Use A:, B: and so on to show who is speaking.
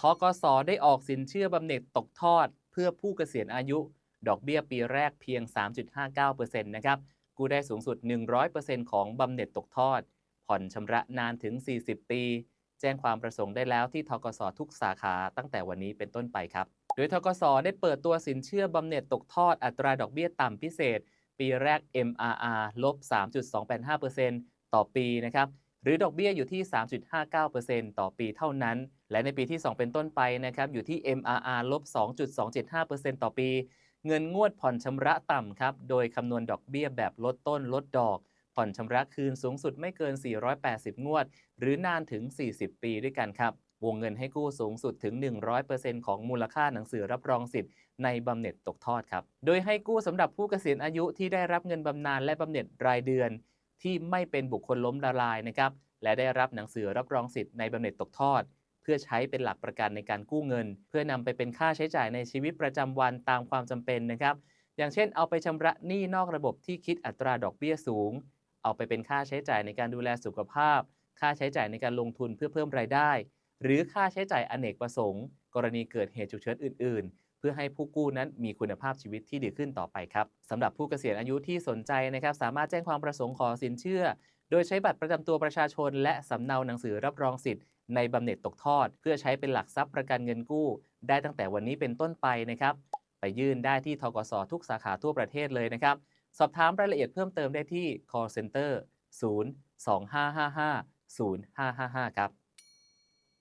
A: ทกสได้ออกสินเชื่อบำเหน็จตกทอด เพื่อผู้เกษียณอายุ ดอกเบี้ยปีแรกเพียง 3.59%นะครับกู้ได้สูงสุด 100%ของบำเหน็จตกทอด ผ่อนชำระนานถึง 40 ปี แจ้งความประสงค์ได้แล้วที่ทกสทุกสาขาตั้งแต่วันนี้เป็นต้นไปครับ โดยทกสได้เปิดตัวสินเชื่อบำเหน็จตกทอดอัตราดอกเบี้ยต่ำพิเศษ ปีแรก MRR ลบ 3.285%ต่อปีนะครับ หรือดอกเบี้ยอยู่ที่ 3.59%ต่อปีเท่านั้น และในปีที่ 2 เป็นต้นไปนะครับอยู่ที่ MRR ลบ 2.275%ต่อปี เงินงวดผ่อนชำระต่ำครับ โดยคำนวณดอกเบี้ยแบบลดต้นลดดอก ผ่อนชำระคืนสูงสุดไม่เกิน 480 งวด หรือนานถึง 40 ปีด้วยกันครับ วงเงินให้กู้สูงสุดถึง 100%ของมูลค่าหนังสือรับรองสิทธิ์ในบำเหน็จตกทอดครับ โดยให้กู้สำหรับผู้เกษียณอายุที่ได้รับเงินบำนาญและบำเหน็จรายเดือน ที่ไม่เป็นบุคคลล้มละลายนะครับ และได้รับหนังสือรับรองสิทธิ์ในบำเหน็จตกทอด เพื่อใช้เป็นหลักประกันในการกู้เงิน เพื่อนำไปเป็นค่าใช้จ่ายในชีวิตประจำวันตามความจำเป็นนะครับ อย่างเช่น เอาไปชำระหนี้นอกระบบที่คิดอัตราดอกเบี้ยสูง เอาไปเป็นค่าใช้จ่ายในการดูแลสุขภาพ ค่าใช้จ่ายในการลงทุนเพื่อเพิ่มรายได้ หรือค่าใช้จ่ายอเนกประสงค์ กรณีเกิดเหตุฉุกเฉินอื่น ๆ พื่อให้ผู้กู้นั้นมีคุณภาพชีวิตที่ดีขึ้นต่อไปครับสำหรับผู้เกษียณอายุที่สนใจนะครับ สามารถแจ้งความประสงค์ขอสินเชื่อ โดยใช้บัตรประจำตัวประชาชน และสำเนาหนังสือรับรองสิทธิ์ในบำเหน็จตกทอด เพื่อใช้เป็นหลักทรัพย์ประกันเงินกู้ ได้ตั้งแต่วันนี้เป็นต้นไปนะครับ ไปยื่นได้ที่ทกสทุกสาขาทั่วประเทศเลยนะครับ สอบถามรายละเอียดเพิ่มเติมได้ที่ call center 0 2555 0555 ครับ